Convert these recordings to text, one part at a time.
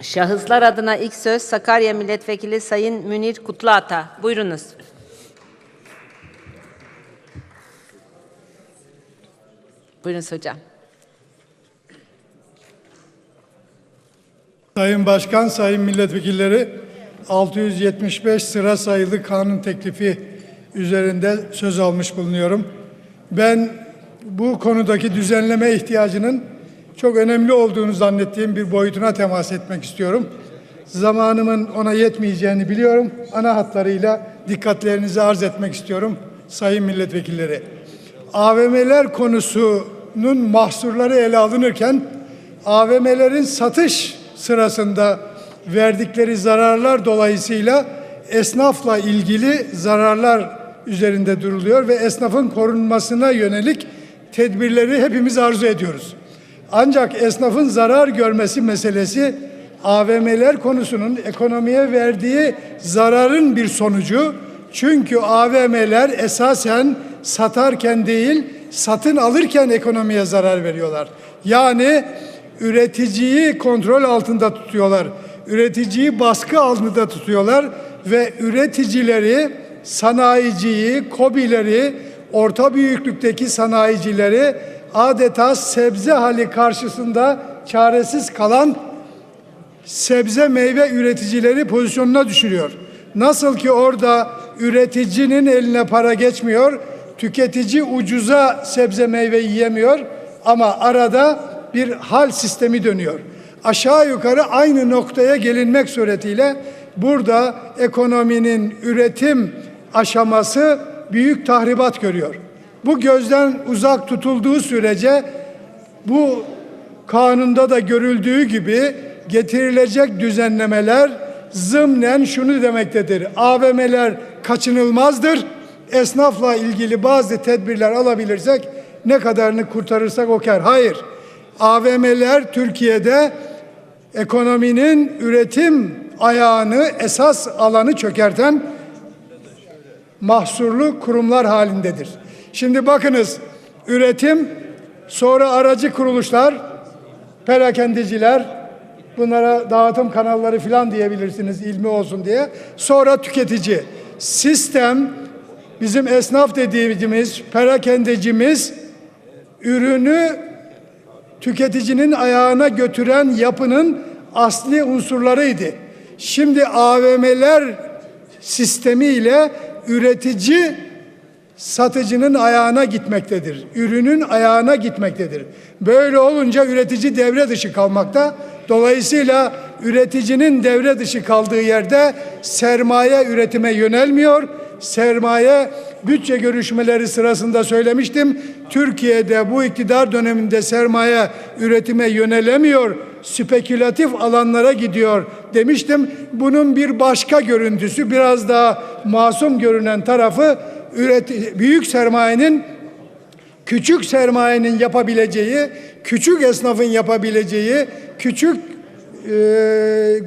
Şahıslar adına ilk söz Sakarya Milletvekili Sayın Münir Kutluata. Buyurunuz. Buyurunuz hocam. Sayın Başkan, Sayın Milletvekilleri 675 sıra sayılı kanun teklifi üzerinde söz almış bulunuyorum. Ben bu konudaki düzenleme ihtiyacının çok önemli olduğunu zannettiğim bir boyutuna temas etmek istiyorum. Zamanımın ona yetmeyeceğini biliyorum. Ana hatlarıyla dikkatlerinizi arz etmek istiyorum sayın milletvekilleri. AVM'ler konusunun mahsurları ele alınırken AVM'lerin satış sırasında verdikleri zararlar dolayısıyla esnafla ilgili zararlar üzerinde duruluyor ve esnafın korunmasına yönelik tedbirleri hepimiz arzu ediyoruz. Ancak esnafın zarar görmesi meselesi AVM'ler konusunun ekonomiye verdiği zararın bir sonucu. Çünkü AVM'ler esasen satarken değil, satın alırken ekonomiye zarar veriyorlar. Yani üreticiyi kontrol altında tutuyorlar. Üreticiyi baskı altında tutuyorlar ve üreticileri, sanayiciyi, kobileri, orta büyüklükteki sanayicileri adeta sebze hali karşısında çaresiz kalan sebze meyve üreticileri pozisyonuna düşürüyor. Nasıl ki orada üreticinin eline para geçmiyor, tüketici ucuza sebze meyve yiyemiyor ama arada bir hal sistemi dönüyor. Aşağı yukarı aynı noktaya gelinmek suretiyle burada ekonominin üretim aşaması büyük tahribat görüyor. Bu gözden uzak tutulduğu sürece bu kanunda da görüldüğü gibi getirilecek düzenlemeler zımnen şunu demektedir. AVM'ler kaçınılmazdır. Esnafla ilgili bazı tedbirler alabilirsek ne kadarını kurtarırsak o kar. Hayır. AVM'ler Türkiye'de ekonominin üretim ayağını esas alanı çökerten mahsurlu kurumlar halindedir. Şimdi bakınız üretim sonra aracı kuruluşlar perakendiciler bunlara dağıtım kanalları filan diyebilirsiniz ilmi olsun diye. Sonra tüketici. Sistem bizim esnaf dediğimiz perakendecimiz ürünü tüketicinin ayağına götüren yapının asli unsurlarıydı. Şimdi AVM'ler sistemiyle üretici satıcının ayağına gitmektedir. Ürünün ayağına gitmektedir. Böyle olunca üretici devre dışı kalmakta. Dolayısıyla üreticinin devre dışı kaldığı yerde sermaye üretime yönelmiyor. Sermaye bütçe görüşmeleri sırasında söylemiştim. Türkiye'de bu iktidar döneminde sermaye üretime yönelemiyor. Spekülatif alanlara gidiyor demiştim. Bunun bir başka görüntüsü biraz daha masum görünen tarafı üret büyük sermayenin küçük sermayenin yapabileceği, küçük esnafın yapabileceği, küçük e,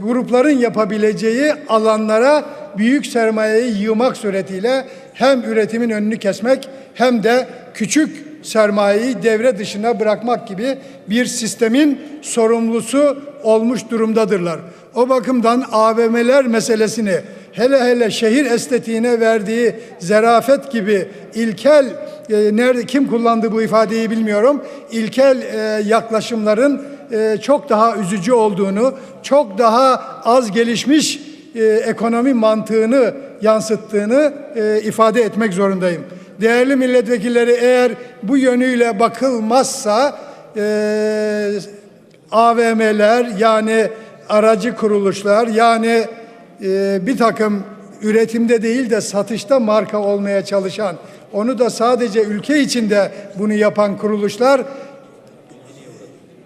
grupların yapabileceği alanlara büyük sermayeyi yığmak suretiyle hem üretimin önünü kesmek hem de küçük sermayeyi devre dışına bırakmak gibi bir sistemin sorumlusu olmuş durumdadırlar. O bakımdan AVM'ler meselesini hele hele şehir estetiğine verdiği zerafet gibi ilkel e, nerede kim kullandı bu ifadeyi bilmiyorum. İlkel e, yaklaşımların e, çok daha üzücü olduğunu, çok daha az gelişmiş e, ekonomi mantığını yansıttığını e, ifade etmek zorundayım. Değerli milletvekilleri eğer bu yönüyle bakılmazsa e, AVM'ler yani aracı kuruluşlar yani e, bir takım üretimde değil de satışta marka olmaya çalışan onu da sadece ülke içinde bunu yapan kuruluşlar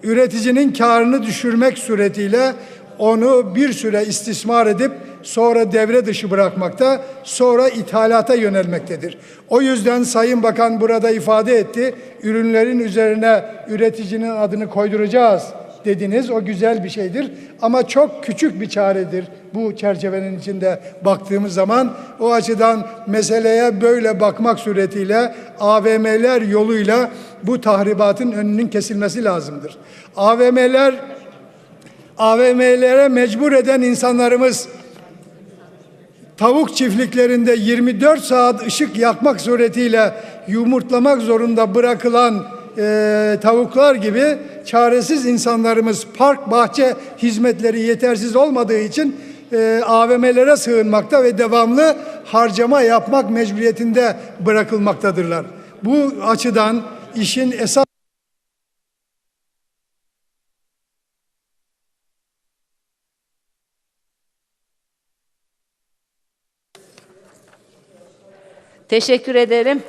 üreticinin karını düşürmek suretiyle onu bir süre istismar edip sonra devre dışı bırakmakta, sonra ithalata yönelmektedir. O yüzden Sayın Bakan burada ifade etti, ürünlerin üzerine üreticinin adını koyduracağız dediniz. O güzel bir şeydir ama çok küçük bir çaredir bu çerçevenin içinde baktığımız zaman. O açıdan meseleye böyle bakmak suretiyle AVM'ler yoluyla bu tahribatın önünün kesilmesi lazımdır. AVM'ler AVM'lere mecbur eden insanlarımız, tavuk çiftliklerinde 24 saat ışık yakmak suretiyle yumurtlamak zorunda bırakılan e, tavuklar gibi çaresiz insanlarımız park bahçe hizmetleri yetersiz olmadığı için e, AVM'lere sığınmakta ve devamlı harcama yapmak mecburiyetinde bırakılmaktadırlar. Bu açıdan işin esas Teşekkür ederim.